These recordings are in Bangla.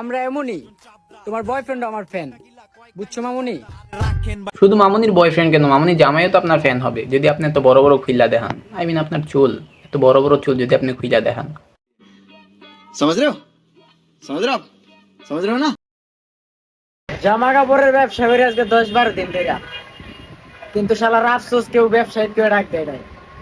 আমরা এমনই। তোমার বয়ফ্রেন্ড আমার ফ্যান বুঝছ মামুনি? শুধু মামুনির বয়ফ্রেন্ড কেন? মামুনি জামাইও তো আপনার ফ্যান হবে। যদি আপনি এত বড় বড় খুইলা দেখান। আই মিন আপনার চুল। এত বড় বড় চুল যদি আপনি খুইলা দেখান। না। জামা কাপড়ের ব্যবসা করে আজকে দশ বারো দিন থেকে। কিন্তু শালার আফসোস কেউ ব্যবসায়ী কেউ ডাক দেয়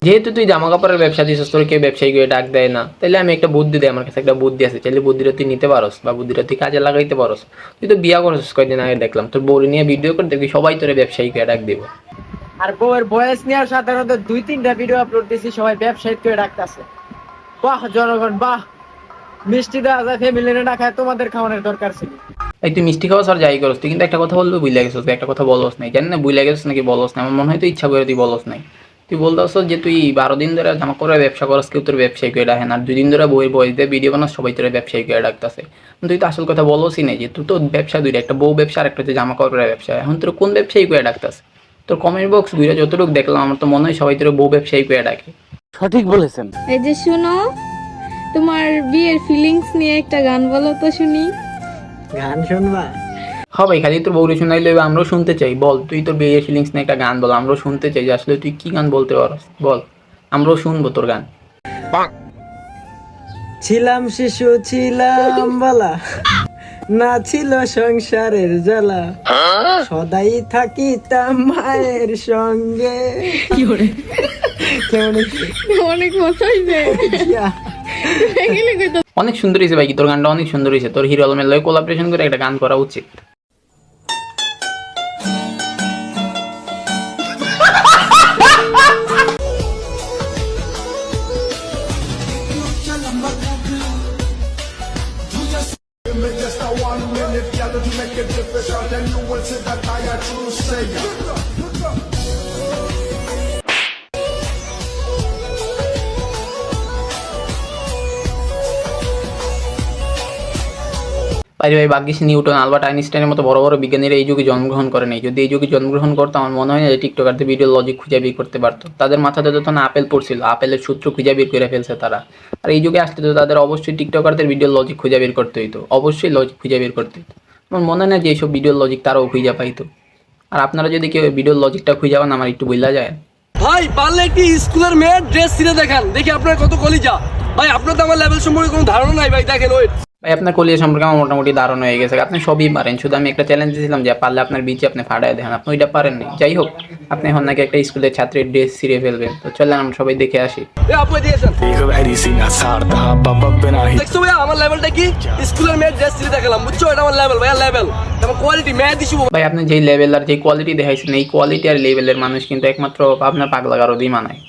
যেহেতু তুই জামা কাপড়ের ব্যবসা দিছিস তোর কেউ ব্যবসায়ী কেউ ডাক দেয় না। তাহলে আমি একটা বুদ্ধি দেয় আমার কাছে একটা বুদ্ধি আছে। চাইলে বুদ্ধিটা তুই নিতে পারস বা বুদ্ধিটা তুই কাজে লাগাইতে পারস। তুই তো বিয়া করছিস কয়েকদিন আগে দেখলাম। তোর বউরে নিয়ে ভিডিও করে দেখবি সবাই তোর ব্যবসায়ী কেউ ডাক দিব। আর বউয়ের বয়স নেওয়ার সাধারণত দুই তিনটা ভিডিও আপলোড দিছি সবাই ব্যবসায়ী কেউ ডাকতেছে। বাহ জনগণ বাহ। মিষ্টি দেওয়া যায় ফ্যামিলি না খায় তোমাদের খাওয়ানোর দরকার ছিল। এই তুই মিষ্টি খাওয়া আর যাই করস। তুই কিন্তু একটা কথা বলবি বুঝলে গেছিস। একটা কথা বলস নাই। জানি না বুঝলে গেছিস নাকি বলস না আমার মনে হয় তুই ইচ্ছা করে তুই বলস নাই। তুই বলতেছ যে তুই বারো দিন ধরে জামা করে ব্যবসা করস কেউ তোর ব্যবসায়ী করে ডাকেন আর দুই দিন ধরে বই বয়স দিয়ে ভিডিও বানাস সবাই তোর ব্যবসায়ী করে ডাকতেছে। তুই তো আসল কথা বলসই নাই যে তুই তো ব্যবসা দুইটা একটা বউ ব্যবসা আর একটা হচ্ছে জামা কাপড়ের ব্যবসা। এখন তোর কোন ব্যবসায়ী করে ডাকতেছে? তোর কমেন্ট বক্স ঘুরে যতটুকু দেখলাম আমার তো মনে হয় সবাই তোর বউ ব্যবসায়ী করে ডাকে। সঠিক বলেছেন। এই যে শুনো তোমার বিয়ের ফিলিংস নিয়ে একটা গান বলো তো শুনি। গান শুনবা? হবে খালি তোর বউরে শুনাইলে আমরাও শুনতে চাই বল। তুই তোর বিয়ের ফিলিংস নিয়ে একটা গান বল আমরাও শুনতে চাই যে আসলে তুই কি গান বলতে পারস বল। আমরাও শুনব তোর গান। ছিলাম শিশু ছিলাম বলা না ছিল সংসারের জ্বালা। সদাই থাকিতাম মায়ের সঙ্গে? অনেক মজা অনেক সুন্দর হয়েছে ভাই তোর গানটা অনেক সুন্দর হয়েছে তোর হিরো আলমের লয় কোলাবরেশন করে একটা গান করা উচিত। ভাই, ভাগ্যিস নিউটন, আলবার্ট আইনস্টাইনের মতো বড় বড় বিজ্ঞানীরা এই যুগে জন্মগ্রহণ করে নেই। যদি এই যুগে জন্মগ্রহণ করতো, আমার মনে হয় না যে টিকটকারদের ভিডিও লজিক খুঁজে বের করতে পারতো। তাদের মাথাতে তো না আপেল পড়ছিল, আপেলের সূত্র খুঁজে বের করে ফেলছে তারা। আর এই যুগে আসতে তো তাদের অবশ্যই টিকটকারদের ভিডিও লজিক খুঁজে বের করতে হইতো। অবশ্যই লজিক খুঁজে বের করতে হইতো। আমার মনে হয় না যে এইসব ভিডিওর লজিক তারাও খুঁজে পাইতো। আর আপনারা যদি কেউ ভিডিওর লজিকটা খুঁজে পান, আমার একটু বোঝা যায়। ভাই, পারলে একটি স্কুলের মেয়ের ড্রেস ছিঁড়ে দেখান? দেখি আপনার কত কলিজা। ভাই, আপনার তো আমার লেভেল সম্পর্কে কোনো ধারণা নাই, ভাই, দেখেন ওই ভাই আপনার কলিয়া সম্পর্কে আমার মোটামুটি ধারণা হয়ে গেছে। আপনি সবই পারেন। শুধু আমি একটা চ্যালেঞ্জ দিয়েছিলাম যে পারলে আপনার বিচে আপনি ফাটায় দেখেন আপনি ওইটা পারেন নাই। যাই হোক আপনি এখন নাকি একটা স্কুলের ছাত্রের ড্রেস ছিঁড়ে ফেলবেন। তো চলেন আমরা সবাই দেখে আসি। দেখছ ভাইয়া আমার লেভেলটা কি? স্কুলের মেয়ের ড্রেস ছিঁড়ে দেখালাম। বুঝছ? এটা আমার লেভেল কোয়ালিটি মেয়ে দিছি ভাই আপনি যেই লেভেল আর যেই কোয়ালিটি দেখাইছেন এই কোয়ালিটি আর লেভেলের মানুষ কিন্তু একমাত্র আপনার পাগলা গারো দিয়ে মানায়